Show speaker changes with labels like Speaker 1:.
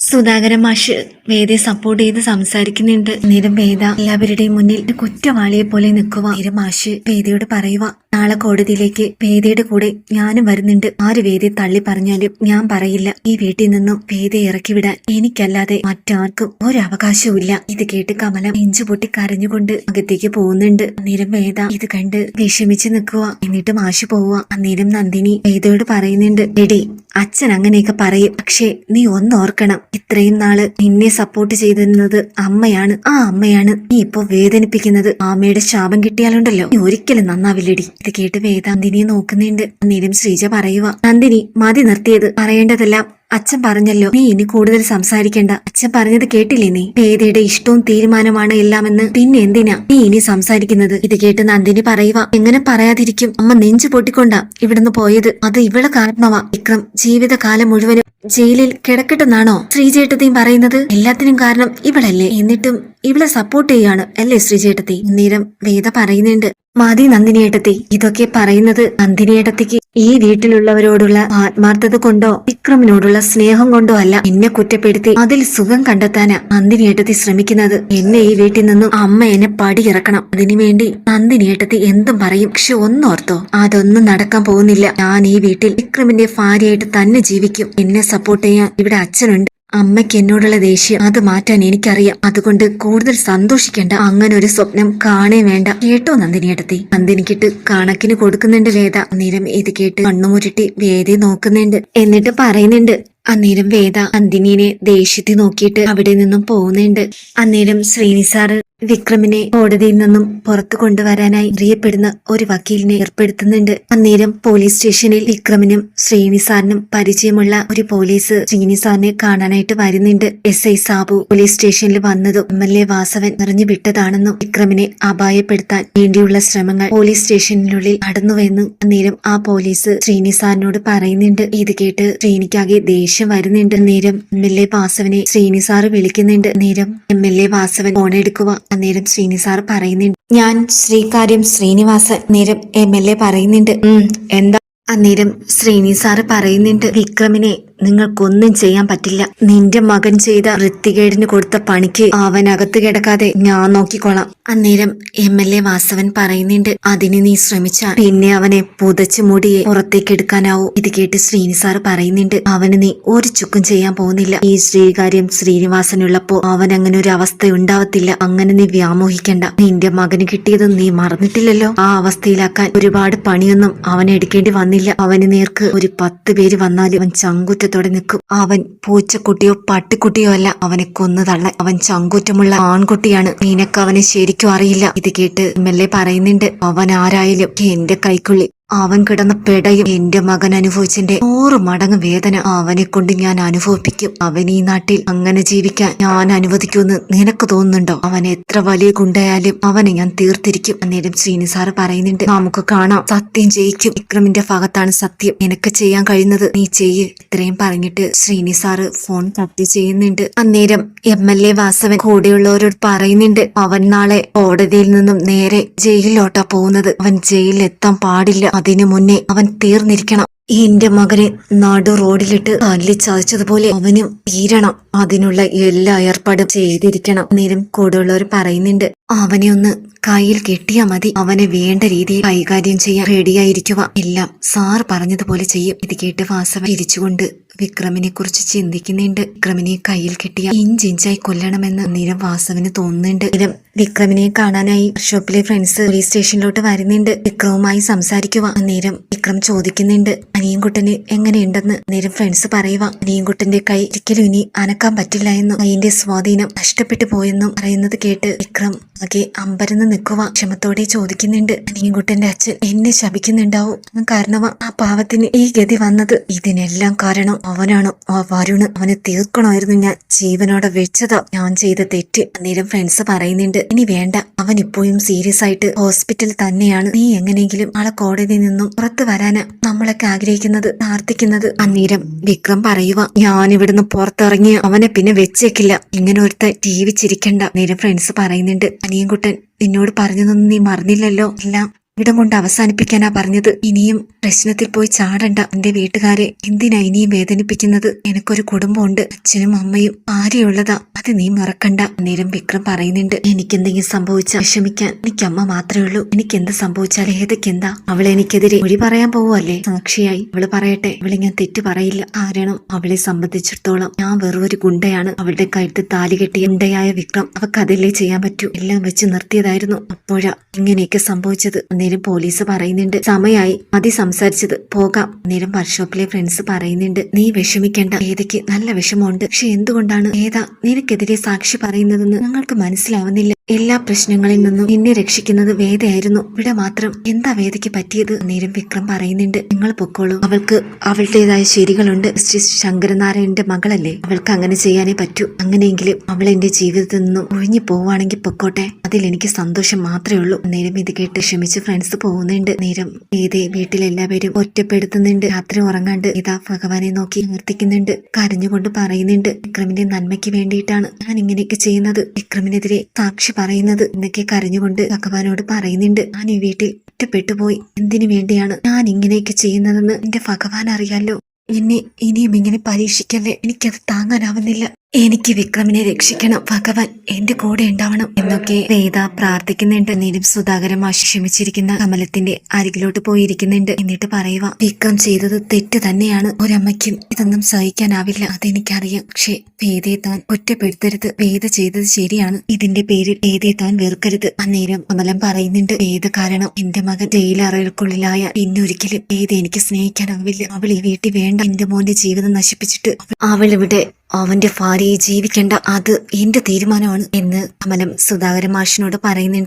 Speaker 1: സുധാകര മാഷ് വേദയെ സപ്പോർട്ട് ചെയ്ത് സംസാരിക്കുന്നുണ്ട്. നേരം വേദ എല്ലാവരുടെയും മുന്നിൽ കുറ്റവാളിയെ പോലെ നിൽക്കുക നേരം മാഷ് വേദയോട് പറയുക നാളെ കോടതിയിലേക്ക് വേദയുടെ കൂടെ ഞാനും വരുന്നുണ്ട്. ആര് വേദയെ തള്ളി പറഞ്ഞാലും ഞാൻ പറയില്ല. ഈ വീട്ടിൽ നിന്നും വേദയെ ഇറക്കി വിടാൻ എനിക്കല്ലാതെ മറ്റാർക്കും ഒരു അവകാശവുമില്ല ഇത് കേട്ട് കമലം നെഞ്ചു പൊട്ടി കരഞ്ഞുകൊണ്ട് അകത്തേക്ക് പോകുന്നുണ്ട്. അന്നേരം വേദ ഇത് കണ്ട് വിഷമിച്ച് നിൽക്കുക എന്നിട്ട് മാഷ് പോവുക അന്നേരം നന്ദിനി വേദയോട് പറയുന്നുണ്ട് എടി അച്ഛൻ അങ്ങനെയൊക്കെ പറയും. പക്ഷേ നീ ഒന്നോർക്കണം ഇത്രയും നാൾ നിന്നെ സപ്പോർട്ട് ചെയ്തിരുന്നത് അമ്മയാണ്. ആ അമ്മയാണ് നീ ഇപ്പൊ വേദനിപ്പിക്കുന്നത്. അമ്മയുടെ ശാപം കിട്ടിയാലുണ്ടല്ലോ. നീ ഒരിക്കലും നന്നാവില്ലടി. ഇത് കേട്ട് വേദാന്തിനിയെ നോക്കുന്നുണ്ട്. അന്നേരം ശ്രീജ പറയുക നന്ദിനി മതി നിർത്തിയത്. പറയേണ്ടതെല്ലാം അച്ഛൻ പറഞ്ഞല്ലോ നീ ഇനി കൂടുതൽ സംസാരിക്കേണ്ട. അച്ഛൻ പറഞ്ഞത് കേട്ടില്ലേ നീ? വേദയുടെ ഇഷ്ടവും തീരുമാനമാണ് എല്ലാമെന്ന്. പിന്നെ എന്തിനാ നീ ഇനി സംസാരിക്കുന്നത്? ഇത് കേട്ട് നന്ദിനി പറയുക എങ്ങനെ പറയാതിരിക്കും? അമ്മ നെഞ്ചു പൊട്ടിക്കൊണ്ടാ ഇവിടുന്ന് പോയത്. അത് ഇവിടെ കാരണമാ. വിക്രം ജീവിതകാലം മുഴുവനും ജയിലിൽ കിടക്കട്ടെന്നാണോ ശ്രീചേട്ടത്തെയും പറയുന്നത്? എല്ലാത്തിനും കാരണം ഇവളല്ലേ. എന്നിട്ടും ഇവളെ സപ്പോർട്ട് ചെയ്യാണ് അല്ലേ ശ്രീചേട്ടത്തി നേരം വേദ പറയുന്നുണ്ട് മതി നന്ദിനിയേട്ടത്തി. ഇതൊക്കെ പറയുന്നത് നന്ദിനിയേട്ടത്തിക്ക് ഈ വീട്ടിലുള്ളവരോടുള്ള ആത്മാർത്ഥത കൊണ്ടോ വിക്രമിനോടുള്ള സ്നേഹം കൊണ്ടോ അല്ല എന്നെ കുറ്റപ്പെടുത്തി അതിൽ സുഖം കണ്ടെത്താനാ നന്ദിനിയേട്ടത്തി ശ്രമിക്കുന്നത്. എന്നെ ഈ വീട്ടിൽ നിന്നും അമ്മ എന്നെ പടിയിറക്കണം. അതിനുവേണ്ടി നന്ദിനിയേട്ടത്തി എന്തും പറയും. പക്ഷെ ഒന്നോർത്തോ അതൊന്നും നടക്കാൻ പോകുന്നില്ല. ഞാൻ ഈ വീട്ടിൽ വിക്രമിന്റെ ഭാര്യയായിട്ട് തന്നെ ജീവിക്കും. എന്നെ സപ്പോർട്ട് ചെയ്യാൻ ഇവിടെ അച്ഛനുണ്ട്. അമ്മയ്ക്ക് എന്നോടുള്ള ദേഷ്യം അത് മാറ്റാൻ എനിക്കറിയാം. അതുകൊണ്ട് കൂടുതൽ സന്തോഷിക്കേണ്ട അങ്ങനെ ഒരു സ്വപ്നം കാണേ വേണ്ട. കേട്ടോ നന്ദിനിയടത്തി നന്ദിനിക്കിട്ട് കണക്കിന് കൊടുക്കുന്നുണ്ട് വേദ. അന്നേരം ഇത് കേട്ട് കണ്ണുമുരുട്ടി വേദയെ നോക്കുന്നുണ്ട്. എന്നിട്ട് പറയുന്നുണ്ട് അന്നേരം വേദ നന്ദിനിനെ ദേഷ്യത്തിൽ നോക്കിയിട്ട് അവിടെ നിന്നും പോകുന്നുണ്ട്. അന്നേരം ശ്രീനി സാറ് വിക്രമിനെ കോടതിയിൽ നിന്നും പുറത്തു കൊണ്ടുവരാനായി അറിയപ്പെടുന്ന ഒരു വക്കീലിനെ ഏർപ്പെടുത്തുന്നുണ്ട്. അന്നേരം പോലീസ് സ്റ്റേഷനിൽ വിക്രമിനും ശ്രീനിസാറിനും പരിചയമുള്ള ഒരു പോലീസ് ശ്രീനിസാറിനെ കാണാനായിട്ട് വരുന്നുണ്ട്. എസ് ഐ സാബു പോലീസ് സ്റ്റേഷനിൽ വന്നതും എം എൽ എ വാസവൻ നിറഞ്ഞു വിട്ടതാണെന്നും വിക്രമിനെ അപായപ്പെടുത്താൻ വേണ്ടിയുള്ള ശ്രമങ്ങൾ പോലീസ് സ്റ്റേഷനിനുള്ളിൽ നടന്നുവെന്നും അന്നേരം ആ പോലീസ് ശ്രീനിസാറിനോട് പറയുന്നുണ്ട്. ഇത് കേട്ട് ശ്രീനിക്കാകെ ദേഷ്യം വരുന്നുണ്ട്. നേരം എം എൽ എ വാസവനെ ശ്രീനിസാറ് വിളിക്കുന്നുണ്ട്. നേരം M L A Vasavan phone എടുക്കുക അന്നേരം ശ്രീനി സാർ പറയുന്നുണ്ട്. ഞാൻ ശ്രീകാര്യം ശ്രീനിവാസൻ നേരം എം എൽ എ പറയുന്നുണ്ട്. എന്താ? അന്നേരം ശ്രീനി സാറ് പറയുന്നുണ്ട്. വിക്രമിനെ നിങ്ങൾക്കൊന്നും ചെയ്യാൻ പറ്റില്ല. നിന്റെ മകൻ ചെയ്ത വൃത്തികേടിന് കൊടുത്ത പണിക്ക് അവൻ അകത്ത് കിടക്കാതെ ഞാൻ നോക്കിക്കോളാം. അന്നേരം എം എൽ എ വാസവൻ പറയുന്നുണ്ട് അതിന് നീ ശ്രമിച്ചാൽ പിന്നെ അവനെ പുതച്ചു മൂടിയെ പുറത്തേക്ക് എടുക്കാനാവൂ. ഇത് കേട്ട് ശ്രീനി സാർ പറയുന്നുണ്ട് അവന് നീ ഒരു ചുക്കും ചെയ്യാൻ പോകുന്നില്ല. ഈ ശ്രീകാര്യം ശ്രീനിവാസനുള്ളപ്പോ അവൻ അങ്ങനെ ഒരു അവസ്ഥ ഉണ്ടാവത്തില്ല അങ്ങനെ നീ വ്യാമോഹിക്കണ്ട. നിന്റെ മകന് കിട്ടിയത് നീ മറന്നിട്ടില്ലല്ലോ. ആ അവസ്ഥയിലാക്കാൻ ഒരുപാട് പണിയൊന്നും അവൻ എടുക്കേണ്ടി വന്നില്ല. അവന് നേർക്ക് ഒരു പത്ത് പേര് വന്നാലും അവൻ ചങ്കുറ്റത്തോടെ നിൽക്കും. അവൻ പൂച്ചക്കുട്ടിയോ പട്ടിക്കുട്ടിയോ അല്ല. അവനെ കൊന്നു തള്ള അവൻ ചങ്കുറ്റമുള്ള ആൺകുട്ടിയാണ്. നിനക്ക് അവനെ ശരിക്കും അറിയില്ല. ഇത് കേട്ട് എ പറയുന്നുണ്ട്. അവൻ ആരായാലും എന്റെ കൈക്കുള്ളി അവൻ കിടന്ന പെടയും എന്റെ മകൻ അനുഭവിച്ചെന്റെ നൂറ് മടങ്ങ് വേദന അവനെ കൊണ്ട് ഞാൻ അനുഭവിപ്പിക്കും. അവൻ ഈ നാട്ടിൽ അങ്ങനെ ജീവിക്കാൻ ഞാൻ അനുവദിക്കുമെന്ന് നിനക്ക് തോന്നുന്നുണ്ടോ? അവൻ എത്ര വലിയ ഗുണ്ടയായാലും അവനെ ഞാൻ തീർത്തിരിക്കും. അന്നേരം ശ്രീനി സാറ് പറയുന്നുണ്ട് നമുക്ക് കാണാം. സത്യം ജയിക്കും. വിക്രമിന്റെ ഭാഗത്താണ് സത്യം. നിനക്ക് ചെയ്യാൻ കഴിയുന്നത് നീ ചെയ്യ്. ഇത്രയും പറഞ്ഞിട്ട് ശ്രീനി സാറ് ഫോൺ കട്ട് ചെയ്യുന്നുണ്ട്. അന്നേരം എം എൽ എ വാസവൻ കൂടെയുള്ളവരോട് പറയുന്നുണ്ട് അവൻ നാളെ കോടതിയിൽ നിന്നും നേരെ ജയിലിലോട്ടാ പോകുന്നത്. അവൻ ജയിലിൽ എത്താൻ പാടില്ല. അതിനു മുന്നേ അവൻ തീർന്നിരിക്കണം. എന്റെ മകനെ നടു റോഡിലിട്ട് തല്ലി ചതച്ചതുപോലെ അവനും തീരണം അതിനുള്ള എല്ലാ ഏർപ്പാടും ചെയ്തിരിക്കണം. നേരം കൂടെയുള്ളവർ പറയുന്നുണ്ട് അവനെ ഒന്ന് കയ്യിൽ കെട്ടിയാ മതി. അവനെ വേണ്ട രീതിയിൽ കൈകാര്യം ചെയ്യാൻ റെഡിയായിരിക്കുക എല്ലാം സാർ പറഞ്ഞതുപോലെ ചെയ്യും. ഇത് കേട്ട് വാസവ ചിരിച്ചുകൊണ്ട് വിക്രമിനെ കുറിച്ച് ചിന്തിക്കുന്നുണ്ട്. വിക്രമിനെ കയ്യിൽ കെട്ടിയ ഇഞ്ചിഞ്ചായി കൊല്ലണമെന്ന് നിരം വാസവിന് തോന്നുന്നുണ്ട്. നിരം വിക്രമിനെ കാണാനായി ഷോപ്പിലെ ഫ്രണ്ട്സ് പോലീസ് സ്റ്റേഷനിലോട്ട് വരുന്നുണ്ട്. വിക്രവുമായി സംസാരിക്കുക. നേരം വിക്രം ചോദിക്കുന്നുണ്ട് അനിയൻകുട്ടന് എങ്ങനെയുണ്ടെന്ന്? നേരം ഫ്രണ്ട്സ് പറയുക അനിയൻകുട്ടന്റെ കൈ ഒരിക്കലും ഇനി അനക്കാൻ പറ്റില്ല എന്നും അതിന്റെ സ്വാധീനം നഷ്ടപ്പെട്ടു പോയെന്നും പറയുന്നത് കേട്ട് വിക്രം ആകെ അമ്പരന്ന് നിൽക്കുക ക്ഷമത്തോടെ ചോദിക്കുന്നുണ്ട്. അനിയൻകുട്ടന്റെ അച്ഛൻ എന്നെ ശപിക്കുന്നുണ്ടാവും. കാരണമാ ആ പാവത്തിന് ഈ ഗതി വന്നത്. ഇതിനെല്ലാം കാരണം അവനാണ്. ആ വരുണ് അവനെ തീർക്കണമായിരുന്നു ഞാൻ. ജീവനോടെ വെച്ചതാ ഞാൻ ചെയ്ത തെറ്റ്. അന്നേരം ഫ്രണ്ട്സ് പറയുന്നുണ്ട് ഇനി വേണ്ട. അവൻ ഇപ്പോഴും സീരിയസ് ആയിട്ട് ഹോസ്പിറ്റലിൽ തന്നെയാണ്. നീ എങ്ങനെയെങ്കിലും ആളെ കോടതിയിൽ നിന്നും പുറത്തു വരാനാ നമ്മളൊക്കെ ആഗ്രഹിക്കുന്നത് പ്രാർത്ഥിക്കുന്നത്. അന്നേരം വിക്രം പറയുക ഞാൻ ഇവിടുന്ന് പുറത്തിറങ്ങി അവനെ പിന്നെ വെച്ചേക്കില്ല. ഇങ്ങനെ ഒരുത്ത ജീവിച്ചിരിക്കണ്ട. നേരം ഫ്രണ്ട്സ് പറയുന്നുണ്ട് അനിയൻകുട്ടൻ നിന്നോട് പറഞ്ഞതൊന്നും നീ മറന്നില്ലല്ലോ എല്ലാം. ഇടം കൊണ്ട് അവസാനിപ്പിക്കാനാ പറഞ്ഞത്. ഇനിയും പ്രശ്നത്തിൽ പോയി ചാടണ്ട. എന്റെ വീട്ടുകാരെ എന്തിനാ ഇനിയും വേദനിപ്പിക്കുന്നത്? എനിക്കൊരു കുടുംബമുണ്ട്. അച്ഛനും അമ്മയും ആരെയുള്ളതാ അത് നീ മറക്കണ്ട. നേരം വിക്രം പറയുന്നുണ്ട് എനിക്ക് എന്തെങ്കിലും സംഭവിച്ചാൽ വിഷമിക്കാൻ എനിക്ക് അമ്മ മാത്രമേ ഉള്ളൂ. എനിക്ക് എന്ത് സംഭവിച്ചാൽ ഏതൊക്കെന്താ? അവൾ എനിക്കെതിരെ ഒഴി പറയാൻ പോവല്ലേ സാക്ഷിയായി. അവൾ പറയട്ടെ. അവളെ ഞാൻ തെറ്റ് പറയില്ല. കാരണം അവളെ സംബന്ധിച്ചിടത്തോളം ഞാൻ വെറുതെ ഗുണ്ടയാണ്. അവളുടെ കഴുത്ത് താലി കെട്ടിയ ഗുണ്ടയായ വിക്രം അവക്കതല്ലേ ചെയ്യാൻ പറ്റൂ. എല്ലാം വെച്ച് നിർത്തിയതായിരുന്നു അപ്പോഴാ ഇങ്ങനെയൊക്കെ സംഭവിച്ചത്. അന്നേരം പോലീസ് പറയുന്നുണ്ട്. സമയായി. മതി സംസാരിച്ചത്. പോകാം. അന്നേരം വർക്ക്ഷോപ്പിലെ ഫ്രണ്ട്സ് പറയുന്നുണ്ട്. നീ വിഷമിക്കേണ്ട. ഏതയ്ക്ക് നല്ല വിഷമമുണ്ട്. പക്ഷെ എന്തുകൊണ്ടാണ്? ഏതാ? നിനക്കെതിരെ സാക്ഷി പറയുന്നതെന്ന് ഞങ്ങൾക്ക് മനസ്സിലാവുന്നില്ല. എല്ലാ പ്രശ്നങ്ങളിൽ നിന്നും നിന്നെ രക്ഷിക്കുന്നത് വേദയായിരുന്നു. ഇവിടെ മാത്രം. എന്താ വേദയ്ക്ക് പറ്റിയത്? നേരം വിക്രം പറയുന്നുണ്ട്. നിങ്ങൾ പൊക്കോളൂ. അവൾക്ക് അവളുടേതായ ശരികളുണ്ട്. ശ്രീ ശങ്കരനാരായണന്റെ മകളല്ലേ? അവൾക്ക് അങ്ങനെ ചെയ്യാനേ പറ്റൂ. അങ്ങനെയെങ്കിലും അവൾ എന്റെ ജീവിതത്തിൽ നിന്നും ഒഴിഞ്ഞു പോവാണെങ്കിൽ പൊക്കോട്ടെ. അതിൽ എനിക്ക് സന്തോഷം മാത്രമേ ഉള്ളൂ. നേരം ഇത് കേട്ട് ക്ഷമിച്ച് ഫ്രണ്ട്സ് പോകുന്നുണ്ട്. നേരം ഏതേ വീട്ടിലെല്ലാവരും ഒറ്റപ്പെടുത്തുന്നുണ്ട്. രാത്രി ഉറങ്ങാണ്ട് ഇതാ ഭഗവാനെ നോക്കി നിർത്തിക്കുന്നുണ്ട് കരഞ്ഞുകൊണ്ട് പറയുന്നുണ്ട് വിക്രമിന്റെ നന്മയ്ക്ക് വേണ്ടിയിട്ടാണ് ഞാൻ ഇങ്ങനെയൊക്കെ ചെയ്യുന്നത്. വിക്രമിനെതിരെ സാക്ഷി പറയുന്നത് എന്നൊക്കെ കരഞ്ഞുകൊണ്ട് ഭഗവാനോട് പറയുന്നുണ്ട്. ഞാൻ ഈ വീട്ടിൽ ഒറ്റപ്പെട്ടു പോയി. എന്തിനു വേണ്ടിയാണ് ഞാൻ ഇങ്ങനെയൊക്കെ ചെയ്യുന്നതെന്ന് എന്റെ ഭഗവാൻ അറിയാലോ. എന്നെ ഇനിയും ഇങ്ങനെ പരീക്ഷിക്കല്ലേ? എനിക്കത് താങ്ങാനാവുന്നില്ല. എനിക്ക് വിക്രമിനെ രക്ഷിക്കണം. ഭഗവാൻ എന്റെ കൂടെ ഉണ്ടാവണം എന്നൊക്കെ വേദ പ്രാർത്ഥിക്കുന്നുണ്ട്. എന്നേലും സുധാകരം ക്ഷമിച്ചിരിക്കുന്ന കമലത്തിന്റെ അരികിലോട്ട് പോയിരിക്കുന്നുണ്ട്. എന്നിട്ട് പറയുക വിക്രം ചെയ്തത് തെറ്റ് തന്നെയാണ്. ഒരമ്മയ്ക്കും ഇതൊന്നും സഹിക്കാനാവില്ല. അതെനിക്കറിയാം. പക്ഷെ വേദയെ താൻ ഒറ്റപ്പെടുത്തരുത്. വേദ ചെയ്തത് ശരിയാണ്. ഇതിന്റെ പേരിൽ വേദയെ താൻ വെറുക്കരുത്. അന്നേരം കമലം പറയുന്നുണ്ട് വേദ കാരണം എന്റെ മകൻ ജയിലറകൾക്കുള്ളിലായ പിന്നൊരിക്കലും വേദ എനിക്ക് സ്നേഹിക്കാനാവില്ല. അവൾ ഈ വീട്ടിൽ വേണ്ട. എന്റെ മോന്റെ ജീവിതം നശിപ്പിച്ചിട്ട് അവൾ ഇവിടെ അവന്റെ ഭാര്യയെ ജീവിക്കേണ്ട അത് എന്റെ തീരുമാനമാണ് എന്ന് കമലം സുധാകര മാഷിനോട് പറയുന്നുണ്ട്.